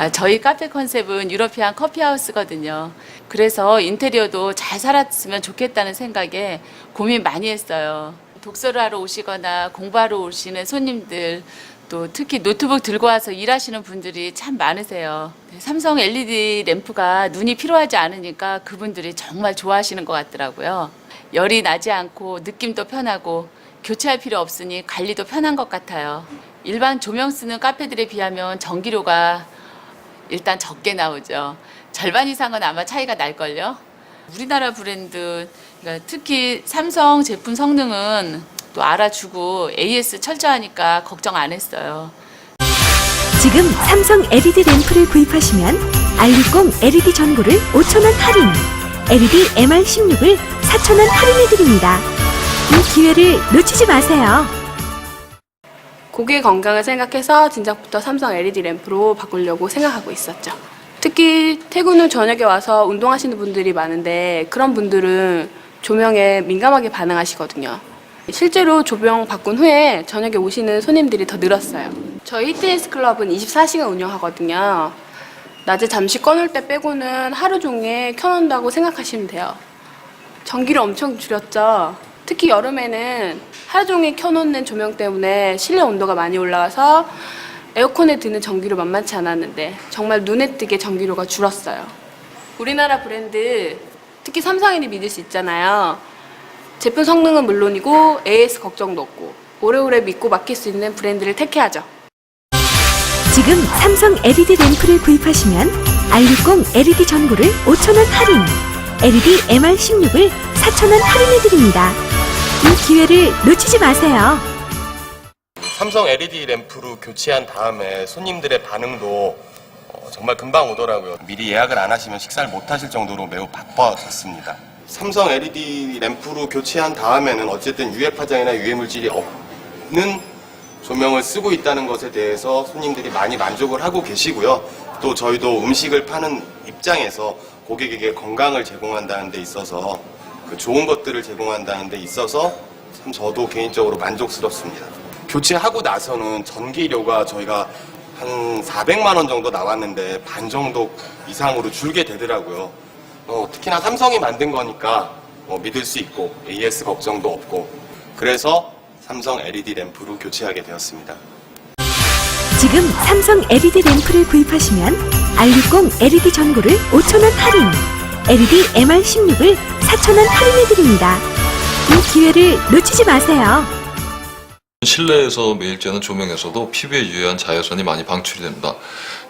아, 저희 카페 컨셉은 유러피안 커피하우스거든요. 그래서 인테리어도 잘 살았으면 좋겠다는 생각에 고민 많이 했어요. 독서를 하러 오시거나 공부하러 오시는 손님들 또 특히 노트북 들고 와서 일하시는 분들이 참 많으세요. 네, 삼성 LED 램프가 눈이 필요하지 않으니까 그분들이 정말 좋아하시는 것 같더라고요. 열이 나지 않고 느낌도 편하고 교체할 필요 없으니 관리도 편한 것 같아요. 일반 조명 쓰는 카페들에 비하면 전기료가 일단 적게 나오죠. 절반 이상은 아마 차이가 날걸요. 우리나라 브랜드, 그러니까 특히 삼성 제품 성능은 또 알아주고 AS 철저하니까 걱정 안 했어요. 지금 삼성 LED 램프를 구입하시면 R60 LED 전구를 5,000원 할인, LED MR16을 4,000원 할인해드립니다. 이 기회를 놓치지 마세요. 고객 건강을 생각해서 진작부터 삼성 LED 램프로 바꾸려고 생각하고 있었죠. 특히 퇴근 후 저녁에 와서 운동하시는 분들이 많은데 그런 분들은 조명에 민감하게 반응하시거든요. 실제로 조명 바꾼 후에 저녁에 오시는 손님들이 더 늘었어요. 저희 히트니스 클럽은 24시간 운영하거든요. 낮에 잠시 꺼놓을 때 빼고는 하루 종일 켜놓는다고 생각하시면 돼요. 전기를 엄청 줄였죠. 특히 여름에는 하루 종일 켜놓는 조명 때문에 실내 온도가 많이 올라가서 에어컨에 드는 전기료 만만치 않았는데 정말 눈에 띄게 전기료가 줄었어요. 우리나라 브랜드 특히 삼성인이 믿을 수 있잖아요. 제품 성능은 물론이고 AS 걱정도 없고 오래오래 믿고 맡길 수 있는 브랜드를 택해야죠. 지금 삼성 LED 램프를 구입하시면 R60 LED 전구를 5,000원 할인, LED MR16을 4,000원 할인해드립니다. 이 기회를 놓치지 마세요. 삼성 LED 램프로 교체한 다음에 손님들의 반응도 어, 정말 금방 오더라고요. 미리 예약을 안 하시면 식사를 못 하실 정도로 매우 바빠졌습니다. 삼성 LED 램프로 교체한 다음에는 어쨌든 유해 파장이나 유해 물질이 없는 조명을 쓰고 있다는 것에 대해서 손님들이 많이 만족을 하고 계시고요. 또 저희도 음식을 파는 입장에서 고객에게 건강을 제공한다는 데 있어서 그 좋은 것들을 제공한다는 데 있어서 참 저도 개인적으로 만족스럽습니다. 교체하고 나서는 전기료가 저희가 한 400만 원 정도 나왔는데 반 정도 이상으로 줄게 되더라고요. 어, 특히나 삼성이 만든 거니까 어, 믿을 수 있고 AS 걱정도 없고 그래서 삼성 LED 램프로 교체하게 되었습니다. 지금 삼성 LED 램프를 구입하시면 R60 LED 전구를 5,000원 할인, LED MR16을 4,000원 할인해드립니다. 이 기회를 놓치지 마세요. 실내에서 매일 쬐는 조명에서도 피부에 유해한 자외선이 많이 방출이 됩니다.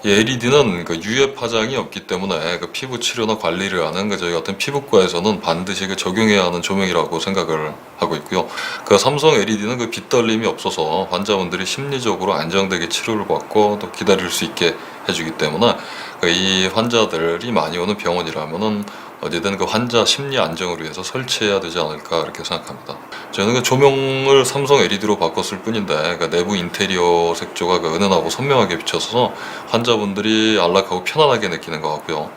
이 LED는 그 유해 파장이 없기 때문에 그 피부 치료나 관리를 하는 그 저희 같은 피부과에서는 반드시 그 적용해야 하는 조명이라고 생각을 하고 있고요. 그 삼성 LED는 그 빛떨림이 없어서 환자분들이 심리적으로 안정되게 치료를 받고 또 기다릴 수 있게 해주기 때문에 그 이 환자들이 많이 오는 병원이라면은 어디든 그 환자 심리 안정을 위해서 설치해야 되지 않을까 그렇게 생각합니다. 저는 그 조명을 삼성 LED로 바꿨을 뿐인데 그 내부 인테리어 색조가 그 은은하고 선명하게 비춰서 환자분들이 안락하고 편안하게 느끼는 것 같고요.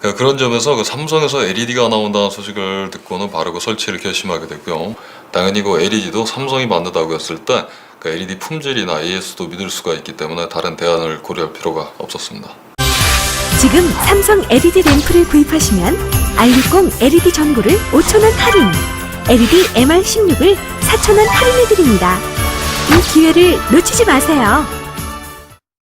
그 그런 점에서 그 삼성에서 LED가 나온다는 소식을 듣고는 바로 그 설치를 결심하게 됐고요. 당연히 그 LED도 삼성이 만든다고 했을 때 그 LED 품질이나 AS도 믿을 수가 있기 때문에 다른 대안을 고려할 필요가 없었습니다. 지금 삼성 LED 램프를 구입하시면 R60 LED 전구를 5,000원 할인, LED MR16을 4,000원 할인해드립니다. 이 기회를 놓치지 마세요.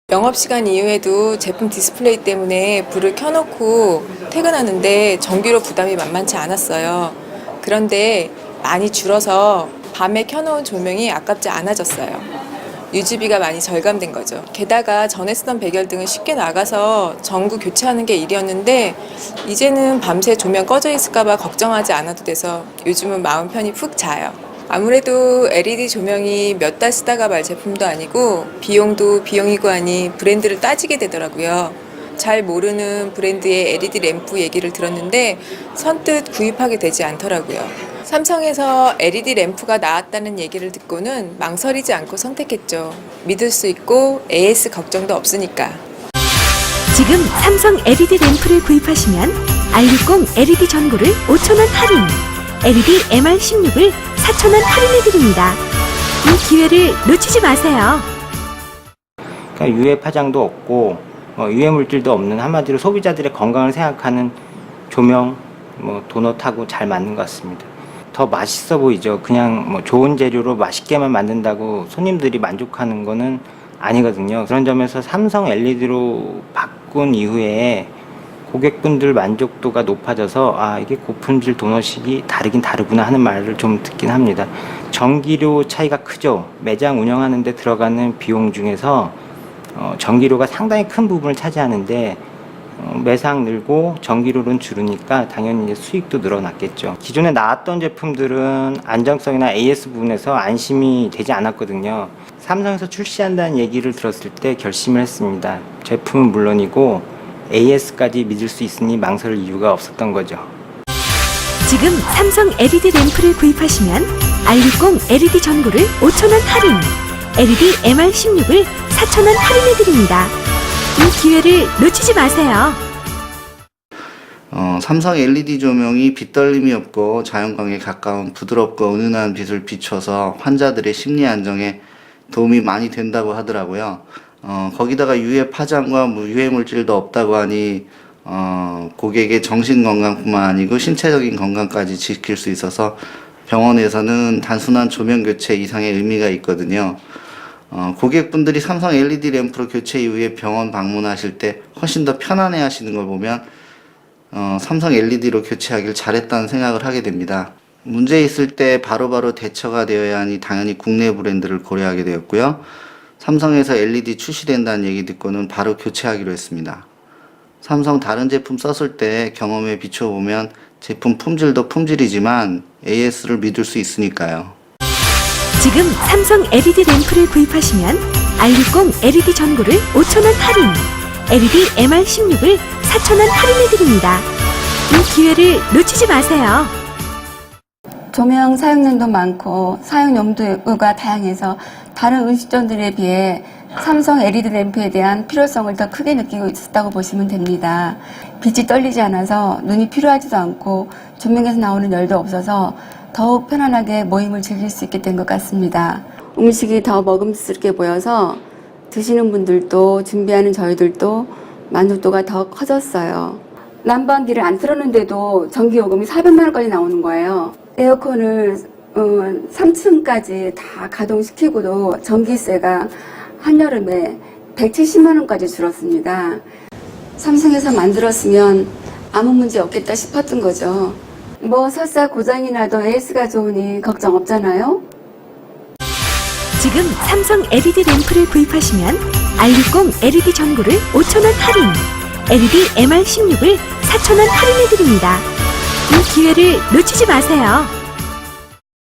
영업시간 이후에도 제품 디스플레이 때문에 불을 켜놓고 퇴근하는데 전기료 부담이 만만치 않았어요. 그런데 많이 줄어서 밤에 켜놓은 조명이 아깝지 않아졌어요. 유지비가 많이 절감된 거죠. 게다가 전에 쓰던 백열등은 쉽게 나가서 전구 교체하는 게 일이었는데 이제는 밤새 조명 꺼져 있을까봐 걱정하지 않아도 돼서 요즘은 마음 편히 푹 자요. 아무래도 LED 조명이 몇 달 쓰다가 말 제품도 아니고 비용도 비용이고 하니 브랜드를 따지게 되더라고요. 잘 모르는 브랜드의 LED 램프 얘기를 들었는데 선뜻 구입하게 되지 않더라고요. 삼성에서 LED 램프가 나왔다는 얘기를 듣고는 망설이지 않고 선택했죠. 믿을 수 있고 AS 걱정도 없으니까. 지금 삼성 LED 램프를 구입하시면 R60 LED 전구를 5,000원 할인, LED MR16을 4,000원 할인해드립니다. 이 기회를 놓치지 마세요. 그러니까 유해 파장도 없고 뭐 유해 물질도 없는 한마디로 소비자들의 건강을 생각하는 조명, 뭐 도넛하고 잘 맞는 것 같습니다. 더 맛있어 보이죠. 그냥 뭐 좋은 재료로 맛있게만 만든다고 손님들이 만족하는 거는 아니거든요. 그런 점에서 삼성 LED로 바꾼 이후에 고객분들 만족도가 높아져서 아 이게 고품질 도넛이 다르긴 다르구나 하는 말을 좀 듣긴 합니다. 전기료 차이가 크죠. 매장 운영하는데 들어가는 비용 중에서 어, 전기료가 상당히 큰 부분을 차지하는데 어, 매상 늘고 전기료는 줄으니까 당연히 이제 수익도 늘어났겠죠. 기존에 나왔던 제품들은 안정성이나 AS 부분에서 안심이 되지 않았거든요. 삼성에서 출시한다는 얘기를 들었을 때 결심을 했습니다. 제품은 물론이고 AS까지 믿을 수 있으니 망설일 이유가 없었던 거죠. 지금 삼성 LED 램프를 구입하시면 R60 LED 전구를 5,000원 할인, LED MR16을 4,000원 할인해 드립니다. 이 기회를 놓치지 마세요. 어, 삼성 LED 조명이 빛떨림이 없고 자연광에 가까운 부드럽고 은은한 빛을 비춰서 환자들의 심리 안정에 도움이 많이 된다고 하더라고요. 어, 거기다가 유해 파장과 뭐 유해 물질도 없다고 하니 어, 고객의 정신 건강뿐만 아니고 신체적인 건강까지 지킬 수 있어서 병원에서는 단순한 조명 교체 이상의 의미가 있거든요. 어, 고객분들이 삼성 LED 램프로 교체 이후에 병원 방문하실 때 훨씬 더 편안해 하시는 걸 보면 어, 삼성 LED로 교체하길 잘했다는 생각을 하게 됩니다. 문제 있을 때 바로 바로 대처가 되어야 하니 당연히 국내 브랜드를 고려하게 되었고요. 삼성에서 LED 출시된다는 얘기 듣고는 바로 교체하기로 했습니다. 삼성 다른 제품 썼을 때 경험에 비춰보면 제품 품질도 품질이지만 AS를 믿을 수 있으니까요. 지금 삼성 LED 램프를 구입하시면 R60 LED 전구를 5,000원 할인, LED MR16을 4,000원 할인해드립니다. 이 기회를 놓치지 마세요. 조명 사용량도 많고 사용 용도가 다양해서 다른 음식점들에 비해 삼성 LED 램프에 대한 필요성을 더 크게 느끼고 있었다고 보시면 됩니다. 빛이 떨리지 않아서 눈이 필요하지도 않고 조명에서 나오는 열도 없어서 더욱 편안하게 모임을 즐길 수 있게 된 것 같습니다. 음식이 더 먹음직스럽게 보여서 드시는 분들도 준비하는 저희들도 만족도가 더 커졌어요. 난방기를 안 틀었는데도 전기요금이 400만 원까지 나오는 거예요. 에어컨을 어, 3층까지 다 가동시키고도 전기세가 한여름에 170만 원까지 줄었습니다. 삼성에서 만들었으면 아무 문제 없겠다 싶었던 거죠. 뭐 설사 고장이 나도 AS가 좋으니 걱정 없잖아요. 지금 삼성 LED 램프를 구입하시면 R60 LED 전구를 5,000원 할인, LED MR16을 4,000원 할인해드립니다. 이 기회를 놓치지 마세요.